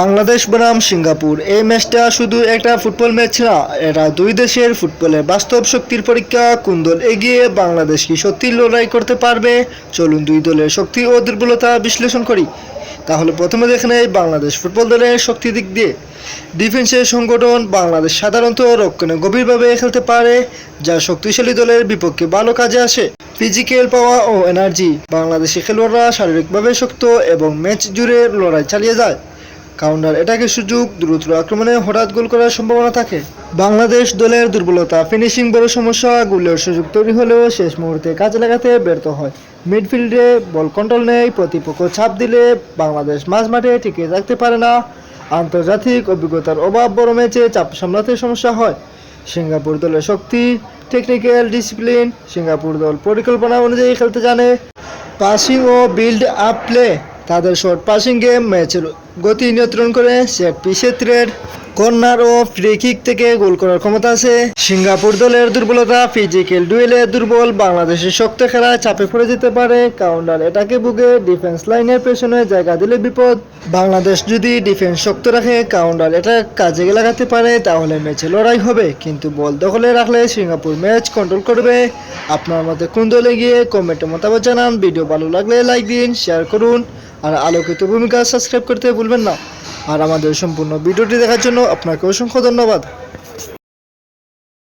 বাংলাদেশ বনাম সিঙ্গাপুর। এই ম্যাচটা শুধু একটা ফুটবল ম্যাচ না, এটা দুই দেশের ফুটবলের বাস্তব শক্তির পরীক্ষা। কোন দল এগিয়ে বাংলাদেশ কি সত্যি লড়াই করতে পারবে? চলুন দুই দলের শক্তি ও দুর্বলতা বিশ্লেষণ করি। তাহলে প্রথমে দেখে নেই বাংলাদেশ ফুটবল দলের শক্তি দিক দিয়ে। ডিফেন্সের সংগঠন বাংলাদেশ সাধারণত রক্ষণে গভীরভাবে খেলতে পারে, যা শক্তিশালী দলের বিপক্ষে ভালো কাজে আসে। ফিজিক্যাল পাওয়া ও এনার্জি, বাংলাদেশি খেলোয়াড়রা শারীরিকভাবে শক্ত এবং ম্যাচ জুড়ে লড়াই চালিয়ে যায়। কাউন্টার এটাকে সুযোগ দ্রুত আক্রমণে হঠাৎ গোল করার সম্ভাবনা থাকে। বাংলাদেশ দলের দুর্বলতা ফিনিশিং বড় সমস্যা, গোলের সুযোগ তৈরি হলেও শেষ মুহূর্তে কাজে লাগাতে ব্যর্থ হয়। মিডফিল্ডে বল কন্ট্রোল নেই, প্রতিপক্ষ ছাপ দিলে বাংলাদেশ মাঝ মাঠে টিকে থাকতে পারে না। আন্তর্জাতিক অভিজ্ঞতার অভাব বড় ম্যাচে চাপ সামলাতে সমস্যা হয়। সিঙ্গাপুর দলের শক্তি টেকনিক্যাল ডিসিপ্লিন সিঙ্গাপুর দল পরিকল্পনা অনুযায়ী খেলতে জানে। পাসিং ও বিল্ড আপ প্লে তাদের শর্ট পাসিং গেম ম্যাচের গতি নিয়ন্ত্রণ করে পিসের থ্রেড কর্নার ও ফ্রি কিক থেকে গোল করার ক্ষমতা আছে। সিঙ্গাপুর দলের দুর্বলতা ফিজিক্যাল ডুয়েলে দুর্বল। বাংলাদেশের শক্ত খেলা চাপে পড়ে যেতে পারে। কাউন্টার এটাকে বুকে ডিফেন্স লাইনের পেছনে জায়গা দিলে বিপদ। বাংলাদেশ যদি ডিফেন্স শক্ত রাখে কাউন্টার এটা কাজে লাগাতে পারে, তাহলে ম্যাচে লড়াই হবে। কিন্তু বল দখলে রাখলে সিঙ্গাপুর ম্যাচ কন্ট্রোল করবে। আপনার মতে কোন দলে গিয়ে কমেন্টে মতামত জানান। ভিডিও ভালো লাগলে লাইক দিন শেয়ার করুন। আর আলোকিত ভূমিকা সাবস্ক্রাইব করতে ভুলবেন না। আর আমাদের সম্পূর্ণ ভিডিওটি দেখার জন্য আপনাকে অসংখ্য ধন্যবাদ।